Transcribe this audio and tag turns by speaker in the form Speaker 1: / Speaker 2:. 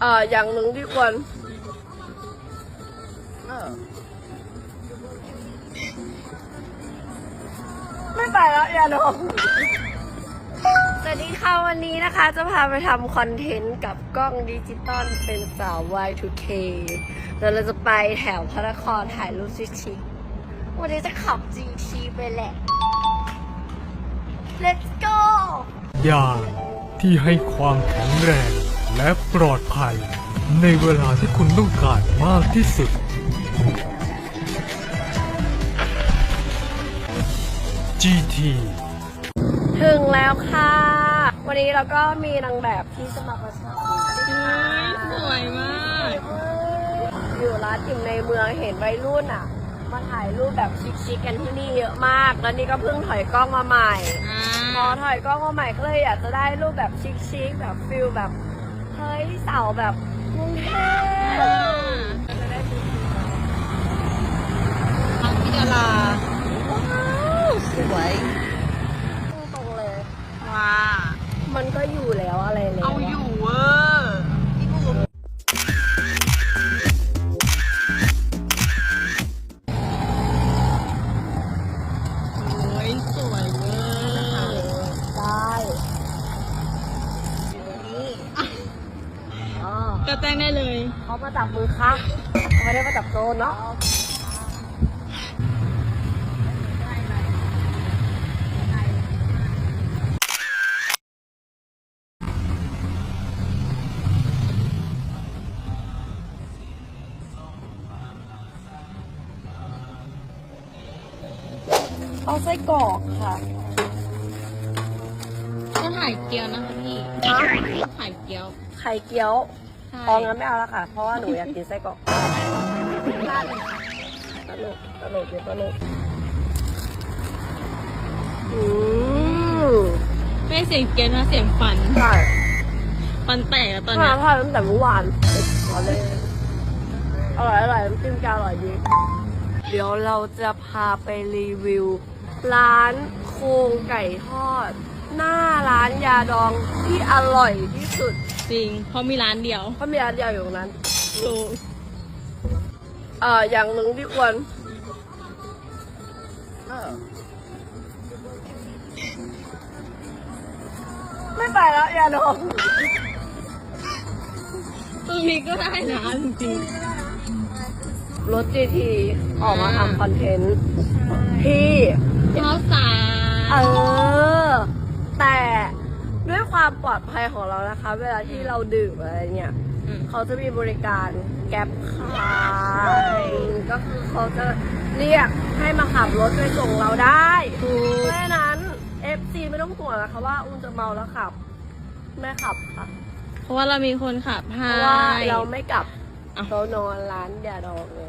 Speaker 1: เอ่ออย่างหนึ่งที่ควรเออไม่ไปแล้วอย่าดองสวัสดีค่ะวันนี้นะคะ จะพาไปทำคอนเทนต์กับกล้องดิจิตอลเป็นสาว Y2K เดี๋ยวเราจะไปแถวพระนครถ่ายรูปชิคๆวันนี้จะขับ GT ไปแหละ Let's go
Speaker 2: ยางที่ให้ความแข็งแรง และปลอดภัย ในเวลาที่คุณต้องการมากที่สุด GT
Speaker 1: ถึงแล้วค่ะ วันนี้เราก็มีนางแบบที่จะมาประชัน
Speaker 3: สวยมาก
Speaker 1: อยู่ร้านอิ่มในเมืองเห็นวัยรุ่นอะ มาถ่ายรูปแบบชิคๆกันที่นี่เยอะมาก แล้วนี่ก็เพิ่งถอยกล้องมาใหม่
Speaker 3: อ่า
Speaker 1: พอถอยกล้องมาใหม่ก็เลยอยากจะได้รูปแบบชิคๆแบบฟิลแบบ เฮ้ยเสาแบบกรุงเทพ
Speaker 3: ทางพิจาราว้าวสวย
Speaker 1: ตรงๆเลย
Speaker 3: ว้า
Speaker 1: มันก็อยู่แล้วอะไรแล้ว
Speaker 3: เอาอยู่ ก็แจ้งได้เลย
Speaker 1: เขามาจับมือค่ะเขาไม่ได้มาจับโซนเนาะเอาไส้กรอกค่ะ
Speaker 3: ก็ถ่ายเกี๊ยวนะคะพี่
Speaker 1: ฮะ
Speaker 3: ถ่ายเกี๊ยว
Speaker 1: ไข่เกี๊ยว
Speaker 3: ใช่
Speaker 1: อ๋องั้นไม่เอาละค่ะ เพราะว่าหนูอยากกินไส้กรอกพลาดเลยค่ะตลกตลกเดี๋ยวตลกอืม
Speaker 3: ไม่เสียงเกี๊ยวนะเสียงฟัน
Speaker 1: ใช่
Speaker 3: ฟันแตกแล้วตอน
Speaker 1: ทา
Speaker 3: เนี้
Speaker 1: น
Speaker 3: ย
Speaker 1: ทานตั้งแต่เมื่อวานเอาเลย อร่อยอร่อยน้ำจิ้มจะอร่อยดี เดี๋ยวเราจะพาไปรีวิว ร้านโครงไก่ทอด หน้าร้านยาดองที่อร่อยที่สุด
Speaker 3: จริงเพราะมีร้านเดียว
Speaker 1: เพราะมีร้านเดียวอยู่ตรงนั้น
Speaker 3: ถูก
Speaker 1: เอ่ออย่างหนึ่งที่ควรเออไม่ไปแล้วอย่าดอง
Speaker 3: ตรงนี้ก็ได้นะจริง
Speaker 1: รถ GT ออกมาทำคอนเทนต์ที่
Speaker 3: ๆข้าวสา
Speaker 1: เอ
Speaker 3: ร
Speaker 1: อแต่ด้วย ความปลอดภัยของเรานะคะ เวลาที่เราดื่มอะไรเนี่ย
Speaker 3: ม
Speaker 1: เขาจะมีบริการแก๊ปคาร์ก็คือเขาจะเรียกให้มาขับรถไปส่งเราได้
Speaker 3: ถูก
Speaker 1: เพราะฉะนั้น FC ไม่ต้องห่วงนะคะว่าอุ้นจะเมาแล้วขับ ไม่ขับค่ะ
Speaker 3: เพราะว่าเรามีคนขับ
Speaker 1: เพ
Speaker 3: ให้
Speaker 1: ราะว่าเราไม่กลับ
Speaker 3: อะ
Speaker 1: เรานอนร้านยาดองเลย